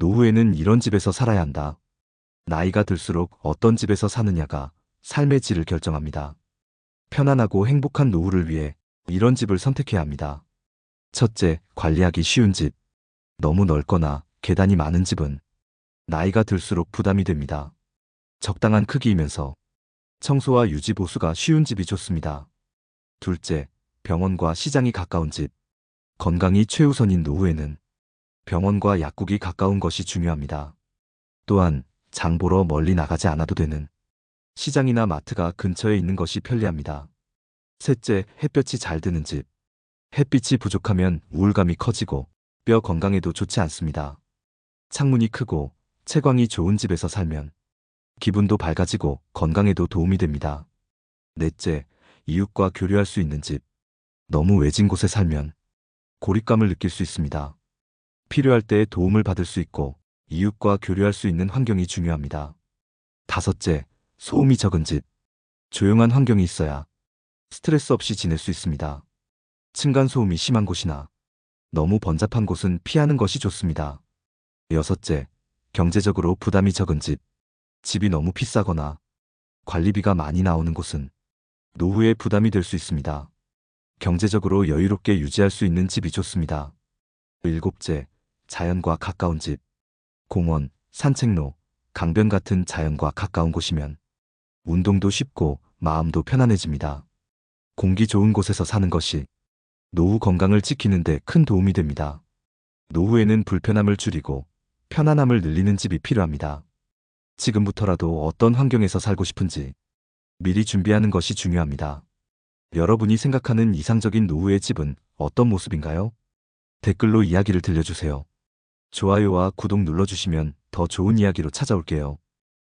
노후에는 이런 집에서 살아야 한다. 나이가 들수록 어떤 집에서 사느냐가 삶의 질을 결정합니다. 편안하고 행복한 노후를 위해 이런 집을 선택해야 합니다. 첫째, 관리하기 쉬운 집. 너무 넓거나 계단이 많은 집은 나이가 들수록 부담이 됩니다. 적당한 크기이면서 청소와 유지 보수가 쉬운 집이 좋습니다. 둘째, 병원과 시장이 가까운 집. 건강이 최우선인 노후에는 병원과 약국이 가까운 것이 중요합니다. 또한 장 보러 멀리 나가지 않아도 되는 시장이나 마트가 근처에 있는 것이 편리합니다. 셋째, 햇볕이 잘 드는 집. 햇빛이 부족하면 우울감이 커지고 뼈 건강에도 좋지 않습니다. 창문이 크고 채광이 좋은 집에서 살면 기분도 밝아지고 건강에도 도움이 됩니다. 넷째, 이웃과 교류할 수 있는 집. 너무 외진 곳에 살면 고립감을 느낄 수 있습니다. 필요할 때 도움을 받을 수 있고 이웃과 교류할 수 있는 환경이 중요합니다. 다섯째, 소음이 적은 집. 조용한 환경이 있어야 스트레스 없이 지낼 수 있습니다. 층간 소음이 심한 곳이나 너무 번잡한 곳은 피하는 것이 좋습니다. 여섯째, 경제적으로 부담이 적은 집. 집이 너무 비싸거나 관리비가 많이 나오는 곳은 노후에 부담이 될 수 있습니다. 경제적으로 여유롭게 유지할 수 있는 집이 좋습니다. 일곱째, 자연과 가까운 집. 공원, 산책로, 강변 같은 자연과 가까운 곳이면 운동도 쉽고 마음도 편안해집니다. 공기 좋은 곳에서 사는 것이 노후 건강을 지키는데 큰 도움이 됩니다. 노후에는 불편함을 줄이고 편안함을 늘리는 집이 필요합니다. 지금부터라도 어떤 환경에서 살고 싶은지 미리 준비하는 것이 중요합니다. 여러분이 생각하는 이상적인 노후의 집은 어떤 모습인가요? 댓글로 이야기를 들려주세요. 좋아요와 구독 눌러주시면 더 좋은 이야기로 찾아올게요.